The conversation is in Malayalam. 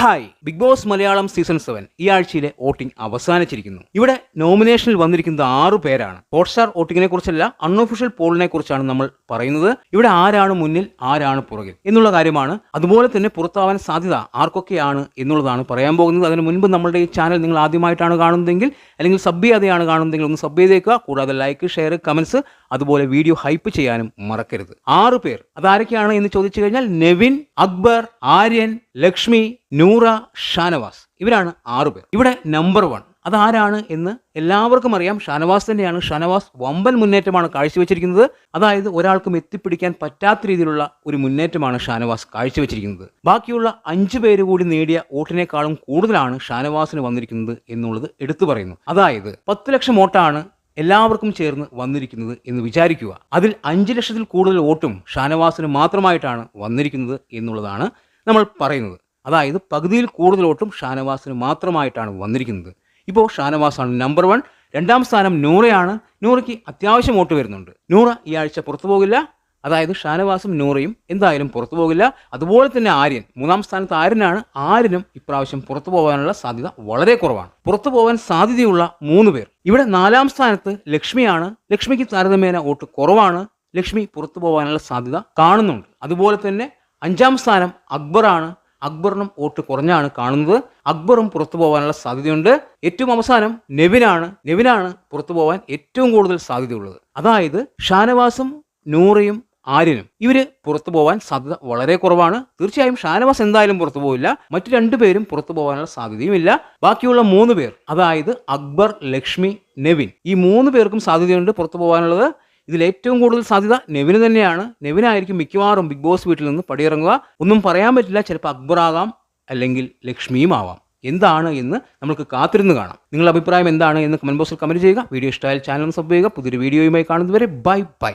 Hi big boss Malayalam season seven ഈ ആഴ്ചയിലെ വോട്ടിംഗ് അവസാനിച്ചിരിക്കുന്നു. ഇവിടെ നോമിനേഷനിൽ വന്നിരിക്കുന്നത് ആറു പേരാണ്. ഹോട്ട്സ്റ്റാർ വോട്ടിങ്ങിനെ കുറിച്ചല്ല അൺഒഫീഷ്യൽ പോളിനെ കുറിച്ചാണ് നമ്മൾ പറയുന്നത്. ഇവിടെ ആരാണ് മുന്നിൽ ആരാണ് പുറകിൽ എന്നുള്ള കാര്യമാണ്. അതുപോലെ തന്നെ പുറത്താവാൻ സാധ്യത ആർക്കൊക്കെയാണ് എന്നുള്ളതാണ് പറയാൻ പോകുന്നത്. അതിന് മുൻപ് നമ്മളുടെ ഈ ചാനൽ നിങ്ങൾ ആദ്യമായിട്ടാണ് കാണുന്നതെങ്കിൽ അല്ലെങ്കിൽ സബ് ചെയ്യാതെയാണ് കാണുന്നതെങ്കിൽ ഒന്ന് സബ് ചെയ്തേക്കുക. കൂടാതെ ലൈക്ക് ഷെയർ കമന്റ്സ് അതുപോലെ വീഡിയോ ഹൈപ്പ് ചെയ്യാനും മറക്കരുത്. ആറ് പേർ. അതാരൊക്കെയാണ് എന്ന് ചോദിച്ചു കഴിഞ്ഞാൽ നെവിൻ അക്ബർ ആര്യൻ ലക്ഷ്മി നൂറ ഷാനവാസ്. ഇവരാണ് ആറു പേർ. ഇവിടെ നമ്പർ വൺ അതാരാണ് എന്ന് എല്ലാവർക്കും അറിയാം. ഷാനവാസ് തന്നെയാണ്. ഷാനവാസ് വമ്പൻ മുന്നേറ്റമാണ് കാഴ്ചവെച്ചിരിക്കുന്നത്. അതായത് ഒരാൾക്കും എത്തിപ്പിടിക്കാൻ പറ്റാത്ത രീതിയിലുള്ള ഒരു മുന്നേറ്റമാണ് ഷാനവാസ് കാഴ്ചവെച്ചിരിക്കുന്നത്. ബാക്കിയുള്ള അഞ്ചു പേര് കൂടി നേടിയ വോട്ടിനേക്കാളും കൂടുതലാണ് ഷാനവാസിന് വന്നിരിക്കുന്നത് എന്നുള്ളത് എടുത്തു പറയുന്നു. അതായത് പത്ത് ലക്ഷം വോട്ടാണ് എല്ലാവർക്കും ചേർന്ന് വന്നിരിക്കുന്നത് എന്ന് വിചാരിക്കുക. അതിൽ അഞ്ച് ലക്ഷത്തിൽ കൂടുതൽ വോട്ടും ഷാനവാസിന് മാത്രമായിട്ടാണ് വന്നിരിക്കുന്നത് എന്നുള്ളതാണ് നമ്മൾ പറയുന്നത്. അതായത് പകുതിയിൽ കൂടുതൽ വോട്ടും ഷാനവാസിന് മാത്രമായിട്ടാണ് വന്നിരിക്കുന്നത്. ഇപ്പോൾ ഷാനവാസാണ് നമ്പർ വൺ രണ്ടാം സ്ഥാനം നൂറയാണ്. നൂറയ്ക്ക് അത്യാവശ്യം വോട്ട് വരുന്നുണ്ട്. നൂറ ഈ ആഴ്ച പുറത്തു പോകില്ല. അതായത് ഷാനവാസും നൂറയും എന്തായാലും പുറത്തു പോകില്ല. അതുപോലെ തന്നെ ആര്യൻ. മൂന്നാം സ്ഥാനത്ത് ആര്യനാണ്. ആര്യനും ഇപ്രാവശ്യം പുറത്തു പോകാനുള്ള സാധ്യത വളരെ കുറവാണ്. പുറത്തു പോകാൻ സാധ്യതയുള്ള മൂന്ന് പേർ. ഇവിടെ നാലാം സ്ഥാനത്ത് ലക്ഷ്മിയാണ്. ലക്ഷ്മിക്ക് താരതമ്യേന വോട്ട് കുറവാണ്. ലക്ഷ്മി പുറത്തു പോകാനുള്ള സാധ്യത കാണുന്നുണ്ട്. അതുപോലെ തന്നെ അഞ്ചാം സ്ഥാനം അക്ബറാണ്. അക്ബറിനും വോട്ട് കുറഞ്ഞാണ് കാണുന്നത്. അക്ബറും പുറത്തു പോകാനുള്ള സാധ്യതയുണ്ട്. ഏറ്റവും അവസാനം നെവിനാണ്. നെവിനാണ് പുറത്തു പോകാൻ ഏറ്റവും കൂടുതൽ സാധ്യതയുള്ളത്. അതായത് ഷാനവാസും നൂറയും ആര്യനും. ഇവർ പുറത്തു പോകാൻ സാധ്യത വളരെ കുറവാണ്. തീർച്ചയായും ഷാനവാസ് എന്തായാലും പുറത്തു പോവില്ല. മറ്റു രണ്ടുപേരും പുറത്തു പോകാനുള്ള സാധ്യതയുമില്ല. ബാക്കിയുള്ള മൂന്ന് പേർ അതായത് അക്ബർ ലക്ഷ്മി നെവിൻ. ഈ മൂന്ന് പേർക്കും സാധ്യതയുണ്ട് പുറത്തു പോകാനുള്ളത്. ഇതിൽ ഏറ്റവും കൂടുതൽ സാധ്യത നെവിന് തന്നെയാണ്. നെവിനായിരിക്കും മിക്കവാറും ബിഗ് ബോസ് വീട്ടിൽ നിന്ന് പടിയിറങ്ങുക. ഒന്നും പറയാൻ പറ്റില്ല. ചിലപ്പോൾ അക്ബർ ആകാം അല്ലെങ്കിൽ ലക്ഷ്മിയും ആവാം. എന്താണ് എന്ന് നമുക്ക് കാത്തിരുന്ന് കാണാം. നിങ്ങളുടെ അഭിപ്രായം എന്താണ് എന്ന് കമന്റ് ബോക്സിൽ കമന്റ് ചെയ്യുക. വീഡിയോ ഇഷ്ടമായാൽ ചാനൽ സബ് ചെയ്യുക. പുതിയൊരു വീഡിയോയുമായി കാണുന്നതുവരെ ബൈ ബൈ.